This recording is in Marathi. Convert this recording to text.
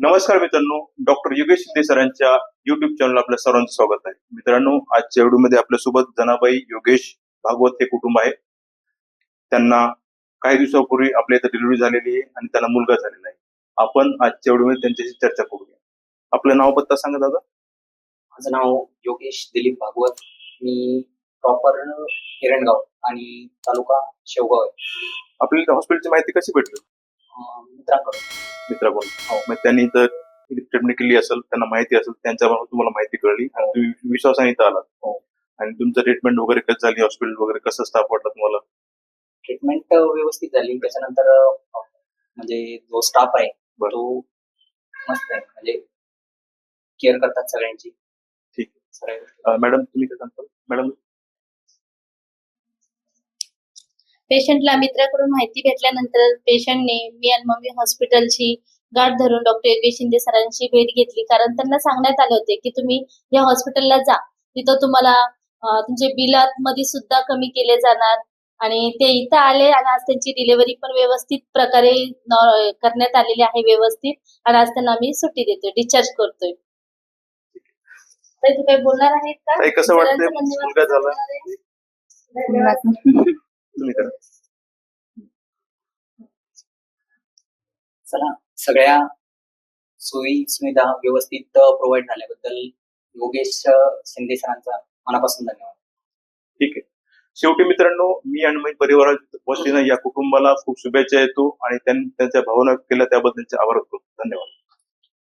नमस्कार मित्रांनो डॉक्टर योगेश शिंदे सरांच्या युट्यूब चॅनल आपल्या सर्वांचं स्वागत आहे. मित्रांनो आजच्या व्हिडिओमध्ये आपल्यासोबत जनाबाई योगेश भागवत हे कुटुंब आहे. त्यांना काही दिवसापूर्वी आपल्या इथं डिलिव्हरी झालेली आहे आणि त्यांना मुलगा झालेला आहे. आपण आजच्या व्हिडिओमध्ये त्यांच्याशी चर्चा करूया. आपलं नाव पत्ता सांगा दादा. माझं नाव योगेश दिलीप भागवत. मी प्रॉपर हिरणगाव आणि तालुका शेवगाव आहे. आपल्याला हॉस्पिटलची माहिती कशी भेटली? अं, मित्रांकडून. मित्राकडून मग त्यांनी इथं ट्रीटमेंट केली असेल त्यांना माहिती असेल त्यांच्याबरोबर तुम्हाला माहिती कळली आणि तुम्ही विश्वासाने इथं आलात. हो. आणि तुमचं ट्रीटमेंट वगैरे कसं झाली? हॉस्पिटल वगैरे कसं स्टाफ वाटलं तुम्हाला? ट्रीटमेंट व्यवस्थित झाली. त्याच्यानंतर अं, म्हणजे जो स्टाफ आहे बरं. तो मस्त आहे. म्हणजे केअर करतात सगळ्यांची. ठीक. आहे. सगळ्या गोष्टी. अं, मॅडम तुम्ही काय सांगता? मॅडम पेशंटला मित्राकडून माहिती भेटल्यानंतर पेशंटने मी आणि मम्मी हॉस्पिटलची गाठ धरून डॉक्टर योगेश शिंदे सरांची भेट घेतली. कारण त्यांना सांगण्यात आले होते की तुम्ही या हॉस्पिटलला जा. तिथं तुम्हाला तुमचे बिलात मध्ये सुद्धा कमी केले जाणार आणि ते इथं आले आणि आज त्यांची डिलिव्हरी पण व्यवस्थित प्रकारे करण्यात आलेली आहे व्यवस्थित आणि आज त्यांना आम्ही सुट्टी देतोय डिस्चार्ज करतोय. तू काही बोलणार आहे का? कसं वाटतंय? तुम्ही करा. चला सगळ्या सोयी सुविधा व्यवस्थित प्रोव्हाइड झाल्याबद्दल योगेश शिंदे सरांचा मनापासून धन्यवाद. ठीक आहे. शेवटी मित्रांनो मी आणि माझ्या परिवाराच्या वतीनं या कुटुंबाला खूप शुभेच्छा येतो आणि त्यांनी त्यांच्या भावना केल्या त्याबद्दलचे आभार करतो धन्यवाद.